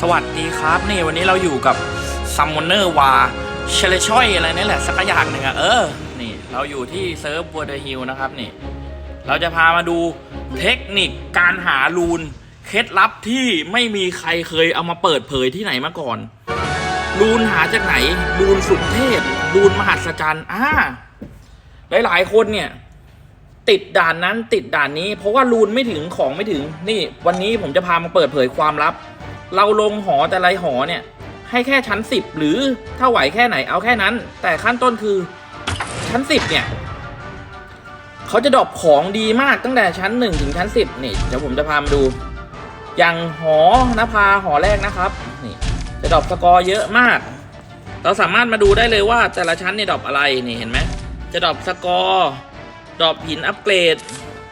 สวัสดีครับนี่วันนี้เราอยู่กับซัมมอนเนอร์วาเชลชอยอะไรนี่แหละสักอย่างหนึ่งอะเออ นี่เราอยู่ที่เซิร์ฟบัวเดฮิลนะครับนี่ เราจะพามาดูเทคนิคการหารูนเคล็ดลับที่ไม่มีใครเคยเอามาเปิดเผยที่ไหนมาก่อน รูนหาจากไหน รูนสุดเทพ รูนมหัศจรรย์อ่าหลายๆคนเนี่ย ติดด่านนั้นติดด่านนี้ เพราะว่ารูนไม่ถึงของไม่ถึง นี่ วันนี้ผมจะพามาเปิดเผยความลับ เราลงหอแต่ละหอเนี่ย ให้แค่ชั้นสิบหรือถ้าไหวแค่ไหนเอาแค่นั้น แต่ขั้นต้นคือชั้นสิบเนี่ยเขาจะดรอปของดีมากตั้งแต่ชั้นหนึ่งถึงชั้นสิบนี่เดี๋ยวผมจะพามาดู อย่างหอนภาหอแรกนะครับ นี่จะดรอปสกอร์เยอะมาก เราสามารถมาดูได้เลยว่าแต่ละชั้นเนี่ยดรอปอะไรนี่เห็นไหมจะดรอปสกอร์ดรอปหินอัปเกรด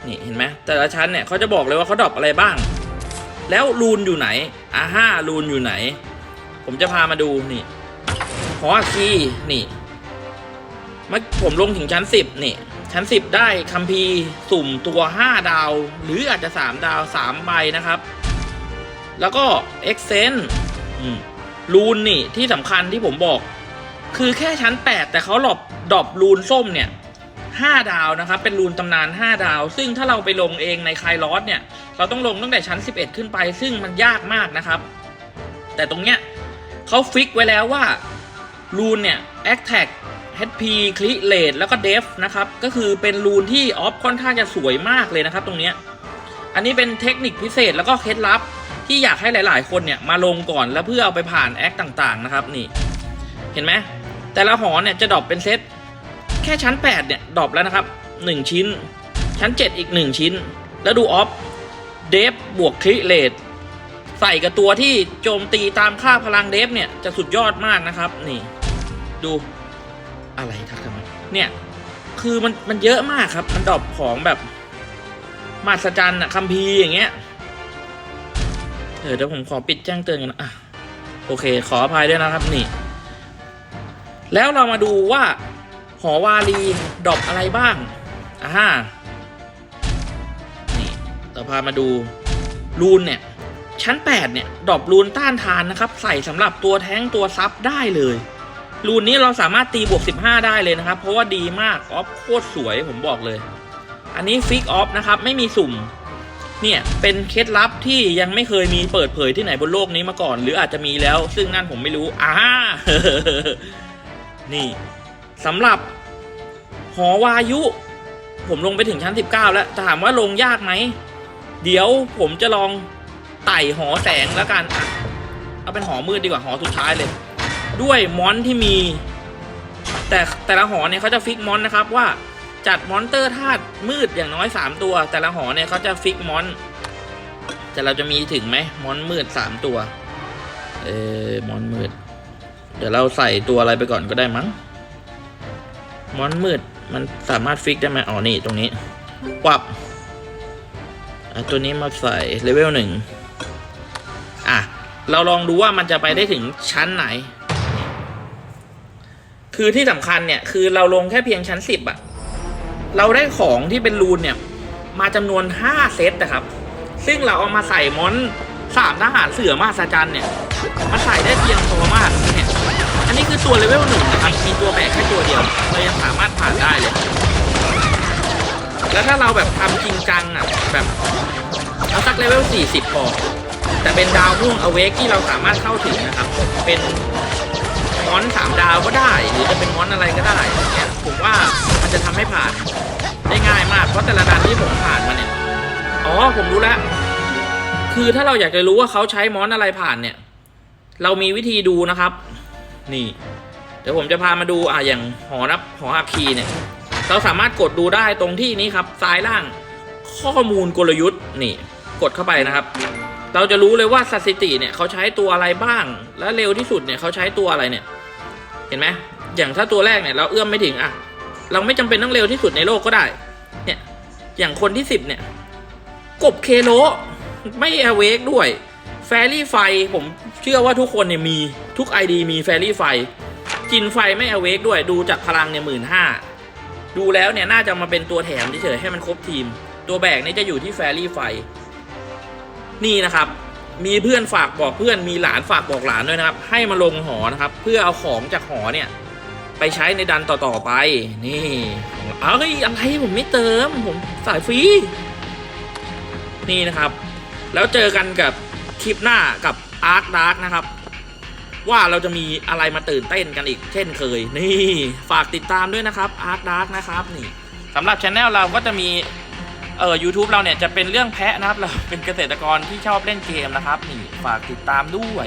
นี่เห็นไหมแต่ละชั้นเนี่ยเขาจะบอกเลยว่าเขาดรอปอะไรบ้าง แล้วรูนอยู่ไหนอ่าห้ารูนอยู่ไหน ผมจะพามาดูนี่หออคีนี่มื่อผมลงถึงชั้นสิบนี่ ชั้นสิบได้คัมภีร์สุ่มตัวห้าดาว หรืออาจจะสามดาวสามใบนะครับ แล้วก็เอ็กเซนรูนนี่ที่สำคัญที่ผมบอก คือแค่ชั้น8แต่เขาหลบดรอปรูนส้มเนี่ย 5 ดาวนะครับ เป็นรูนตำนาน 5 ดาว ซึ่งถ้าเราไปลงเองในคายลอสเนี่ย เราต้องลงตั้งแต่ชั้น 11 ขึ้นไป ซึ่งมันยากมากนะครับ แต่ตรงเนี้ยเขาฟิกไว้แล้วว่ารูนเนี่ย a t t a c k HP c r i t Rate แล้วก็ Def นะครับ ก็คือเป็นรูนที่ออฟค่อนข้างจะสวยมากเลยนะครับ ตรงเนี้ยอันนี้เป็นเทคนิคพิเศษแล้วก็เคล็ดลับที่อยากให้หลาย ๆ คนเนี่ยมาลงก่อนแล้วเพื่อเอาไปผ่านแอคต่าง ๆ นะครับนี่ เห็นไหมแต่ละหอเนี่ยจะดรอปเป็นเซต แค่ชั้น 8 เนี่ย ดรอปแล้วนะครับ 1 ชิ้น ชั้น 7 อีก 1 ชิ้น แล้วดูออฟ เดฟบวกคริเลตใส่กับตัวที่โจมตีตามค่าพลังเดฟเนี่ย จะสุดยอดมากนะครับ นี่ ดูอะไรทักทำไมเนี่ย คือมันมันเยอะมากครับ มันดรอปของแบบมหัศจรรย์อะคัมภีอย่างเงี้ยเออเดี๋ยวผมขอปิดแจ้งเตือนกันนะอะโอเค ขออภัยด้วยนะครับนี่ แล้วเรามาดูว่า หอวาลีดอปอะไรบ้างอ่านี่เราพามาดูรูนเนี่ย ชั้น 8 เนี่ย ดอปรูนต้านทานนะครับ ใส่สำหรับตัวแท้งตัวซับได้เลยรูนนี้เราสามารถตีบวก 15 ได้เลยนะครับ เพราะว่าดีมากออฟโคตรสวยผมบอกเลย อันนี้ฟิกออฟนะครับ ไม่มีสุ่ม เนี่ย เป็นเคล็ดลับที่ยังไม่เคยมีเปิดเผยที่ไหนบนโลกนี้มาก่อน หรืออาจจะมีแล้ว ซึ่งนั่นผมไม่รู้อ่านี่ สำหรับหอวายุ ผมลงไปถึงชั้น 19 แล้วถามว่าลงยากไหม เดี๋ยวผมจะลองไต่หอแสงแล้วกัน เอาเป็นหอมืดดีกว่าหอสุดท้ายเลย ด้วยมอนที่มี แต่แต่ละหอเนี่ยเขาจะฟิกมอนนะครับว่าจัดมอนเตอร์ธาตุมืดอย่างน้อย 3 ตัว แต่ละหอเนี่ยเขาจะฟิกมอน แต่เราจะมีถึงไหมมอนมืด 3 ตัว เออมอนมืด เดี๋ยวเราใส่ตัวอะไรไปก่อนก็ได้มั้ง มอนมืด มันสามารถฟิกได้ไหมอ๋อนี่ตรงนี้ปับอะตัวนี้มาใส่เลเวลหนึ่งอะ เราลองดูว่ามันจะไปได้ถึงชั้นไหน คือที่สำคัญเนี่ย คือเราลงแค่เพียงชั้นสิบอะเราได้ของที่เป็นรูนเนี่ย มาจำนวนห้าเซตนะครับ ซึ่งเราเอามาใส่มอนสามทหารเสือมาสจันเนี่ย มาใส่ได้เพียงพอมาก นี่ยอันนี้คือตัวเลเวลหนึ่งนะครับ มีตัวแบกแค่ตัวเดียวเรายังสามารถผ่านได้เลย แล้วถ้าเราแบบทำจริงจังอะ แบบเอาสักเลเวล 40พอแต่เป็นดาวม่วงอเวกที่เราสามารถเข้าถึงนะครับ เป็นมอนสามดาวก็ได้ หรือจะเป็นมอนอะไรก็ได้เนี่ยผมว่ามันจะทำให้ผ่านได้ง่ายมาก เพราะแต่ละด่านที่ผมผ่านมาเนี่ย อ๋อ ผมรู้แล้ว คือถ้าเราอยากจะรู้ว่าเขาใช้มอนอะไรผ่านเนี่ย เรามีวิธีดูนะครับ นี่ เดี๋ยวผมจะพามาดูอะอย่างหอนับหออาคีเนี่ย เราสามารถกดดูได้ตรงที่นี้ครับซ้ายล่างข้อมูลกลยุทธ์นี่ กดเข้าไปนะครับ เราจะรู้เลยว่าสถิติเนี่ยเขาใช้ตัวอะไรบ้าง และเร็วที่สุดเนี่ยเขาใช้ตัวอะไรเนี่ย เห็นไหมอย่างถ้าตัวแรกเนี่ยเราเอื้อมไม่ถึงอะเราไม่จำเป็นต้องเร็วที่สุดในโลกก็ได้ เนี่ย อย่างคนที่สิบเนี่ย กบเคโลไม่แอเวกด้วย แฟรี่ไฟผมเชื่อว่าทุกคนเนี่ยมีทุก ID มีแฟรี่ไฟจินไฟไม่อเวกด้วยดูจากพลังเนี่ยหมื่นห้าดูแล้วเนี่ยน่าจะมาเป็นตัวแถมเฉยให้มันครบทีม ตัวแบกเนี่ยจะอยู่ที่แฟรี่ไฟ นี่นะครับ มีเพื่อนฝากบอกเพื่อนมีหลานฝากบอกหลานด้วยนะครับ ให้มาลงหอนะครับ เพื่อเอาของจากหอเนี่ย ไปใช้ในดันต่อๆไป นี่เอ้ยอะไรผมไม่เติมผมสายฟรีนี่นะครับ แล้วเจอกันกับ คลิปหน้ากับอาร์คดาร์กนะครับ ว่าเราจะมีอะไรมาตื่นเต้นกันอีก เช่นเคย นี่ฝากติดตามด้วยนะครับอาร์คดาร์กนะครับนี่สำหรับช anel เราก็จะมีเอ่อยูทูบเราเนี่ยจะเป็นเรื่องแพะนะครับ เราเป็นเกษตรกรที่ชอบเล่นเกมนะครับนี่ฝากติดตามด้วย